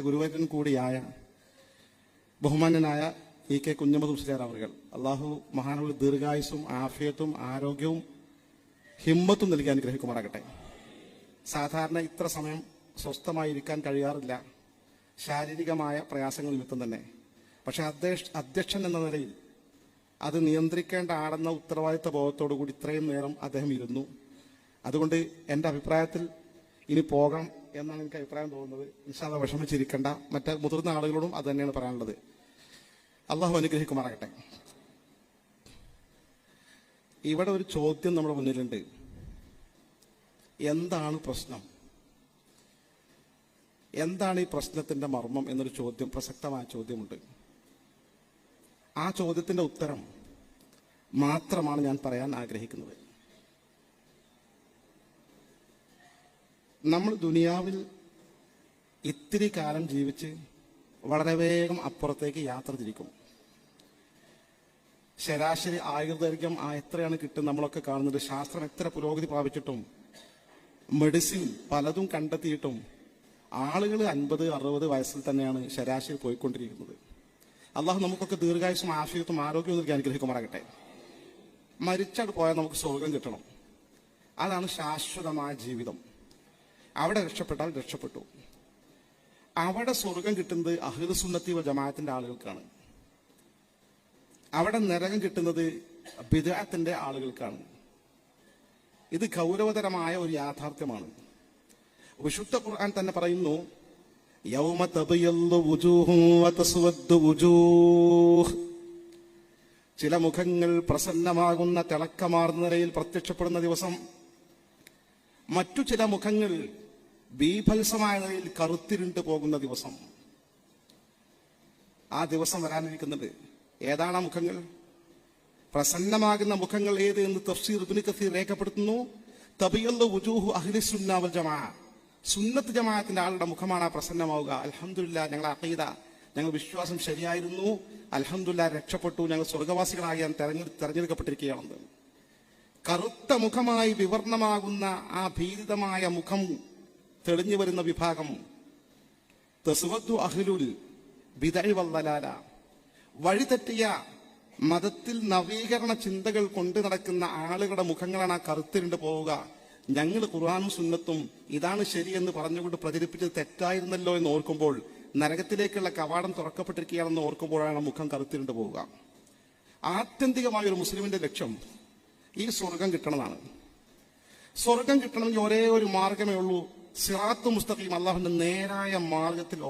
ഗുരുവരൻ കൂടിയായ ബഹുമാനനായ E K Kunhammad Musliyar അവർ അള്ളാഹു മഹാനുള്ള ദീർഘായുസും ആഫിയത്തും ആരോഗ്യവും ഹിമ്മത്തും നൽകി അനുഗ്രഹിക്കുമാറാകട്ടെ. സാധാരണ ഇത്ര സമയം സ്വസ്ഥമായിരിക്കാൻ കഴിയാറില്ല. ശാരീരികമായ പ്രയാസങ്ങൾ നിമിത്തം തന്നെ. പക്ഷെ അധ്യക്ഷ അധ്യക്ഷൻ എന്ന നിലയിൽ അത് നിയന്ത്രിക്കേണ്ട ആളെന്ന ഉത്തരവാദിത്ത ബോധത്തോടു കൂടി ഇത്രയും നേരം അദ്ദേഹം ഇരുന്നു. അതുകൊണ്ട് എന്റെ അഭിപ്രായത്തിൽ ഇനി പോകണം എന്നാണ് എനിക്ക് അഭിപ്രായം തോന്നുന്നത്. നിശാദ വിഷമിച്ചിരിക്കേണ്ട. മറ്റ് മുതിർന്ന ആളുകളോടും അത് തന്നെയാണ് പറയാനുള്ളത്. അള്ളാഹു അനുഗ്രഹിക്കുമാറാകട്ടെ. ഇവിടെ ഒരു ചോദ്യം നമ്മുടെ മുന്നിലുണ്ട്. എന്താണ് പ്രശ്നം? എന്താണ് ഈ പ്രശ്നത്തിന്റെ മർമ്മം എന്നൊരു ചോദ്യം പ്രസക്തമായ ചോദ്യമുണ്ട്. ആ ചോദ്യത്തിന്റെ ഉത്തരം മാത്രമാണ് ഞാൻ പറയാൻ ആഗ്രഹിക്കുന്നത്. നമ്മൾ ദുനിയാവിൽ ഇത്തിരി കാലം ജീവിച്ച് വളരെ വേഗം അപ്പുറത്തേക്ക് യാത്ര തിരിക്കും. ശരാശരി ആയുർദൈർഘ്യം ആ എത്രയാണ് കിട്ടും നമ്മളൊക്കെ കാണുന്നത്. ശാസ്ത്രം എത്ര പുരോഗതി പ്രാപിച്ചിട്ടും മെഡിസിൻ പലതും കണ്ടെത്തിയിട്ടും ആളുകൾ അൻപത് അറുപത് വയസ്സിൽ തന്നെയാണ് ശരാശരി പോയിക്കൊണ്ടിരിക്കുന്നത്. അള്ളാഹു നമുക്കൊക്കെ ദീർഘായുസും ആശയത്തും ആരോഗ്യവും നൽകി അനുഗ്രഹിക്കുമാറാകട്ടെ. മരിച്ചാട് പോയാൽ നമുക്ക് സ്വർഗം കിട്ടണം. അതാണ് ശാശ്വതമായ ജീവിതം. അവിടെ രക്ഷപ്പെട്ടാൽ രക്ഷപ്പെട്ടു. അവിടെ സ്വർഗം കിട്ടുന്നത് അഹ്ലു സുന്നത്തി ജമാഅത്തിന്റെ ആളുകൾക്കാണ്. അവിടെ നരകം കിട്ടുന്നത് ബിദാത്തിന്റെ ആളുകൾക്കാണ്. ഇത് ഗൗരവതരമായ ഒരു യാഥാർത്ഥ്യമാണ്. വിശുദ്ധ ഖുർആൻ തന്നെ പറയുന്നു ചില മുഖങ്ങൾ പ്രസന്നമാകുന്ന തിളക്കമാർന്ന നിലയിൽ പ്രത്യക്ഷപ്പെടുന്ന ദിവസം മറ്റു ചില മുഖങ്ങൾ ബീഭത്സമായ നിലയിൽ കറുത്തിരുണ്ട് പോകുന്ന ദിവസം. ആ ദിവസം വരാനിരിക്കുന്നുണ്ട് ഏതാണ് ആ മുഖങ്ങൾ? പ്രസന്നമാകുന്ന മുഖങ്ങൾ ഏത് എന്ന് തഫ്സീർ ഇബ്നു കസീർ രേഖപ്പെടുത്തുന്നു. തബിയല്ലു വുജൂഹു അഹ്ലി സുന്ന വൽ ജമാ. സുന്നത്ത് ജമാഅത്തിന്റെ ആളുടെ മുഖമാണ് പ്രസന്നമാവുക. അലഹമില്ല ഞങ്ങൾ അഖീദ ഞങ്ങൾ വിശ്വാസം ശരിയായിരുന്നു. അലഹമില്ല രക്ഷപ്പെട്ടു. ഞങ്ങൾ സ്വർഗവാസികളായി തെരഞ്ഞെടു തെരഞ്ഞെടുക്കപ്പെട്ടിരിക്കുകയാണെന്ന് കറുത്ത മുഖമായി വിവർണമാകുന്ന ആ ഭീതിതമായ മുഖം തെളിഞ്ഞു വരുന്ന വിഭാഗം. തസുവദ്ദു അഹ്ലുൽ വിതഴി വല്ലലാല വഴിതെറ്റിയ മതത്തിൽ നവീകരണ ചിന്തകൾ കൊണ്ടു നടക്കുന്ന ആളുകളുടെ മുഖങ്ങളാണ് ആ കറുത്തിരുണ്ട് പോവുക. ഞങ്ങൾ ഖുർആാനും സുന്നത്തും ഇതാണ് ശരിയെന്ന് പറഞ്ഞുകൊണ്ട് പ്രചരിപ്പിച്ചത് തെറ്റായിരുന്നല്ലോ എന്ന് ഓർക്കുമ്പോൾ നരകത്തിലേക്കുള്ള കവാടം തുറക്കപ്പെട്ടിരിക്കുകയാണെന്ന് ഓർക്കുമ്പോഴാണ് മുഖം കറുത്തിരുണ്ട് പോവുക. ആത്യന്തികമായ ഒരു മുസ്ലിമിന്റെ ലക്ഷ്യം ഈ സ്വർഗം കിട്ടണമെന്നാണ് സ്വർഗം കിട്ടണമെങ്കിൽ ഒരേ ഒരു മാർഗമേ ഉള്ളൂ. സിറാത്ത് മുസ്തഖീം അള്ളാഹുവിന്റെ നേരായ മാർഗത്തിൽ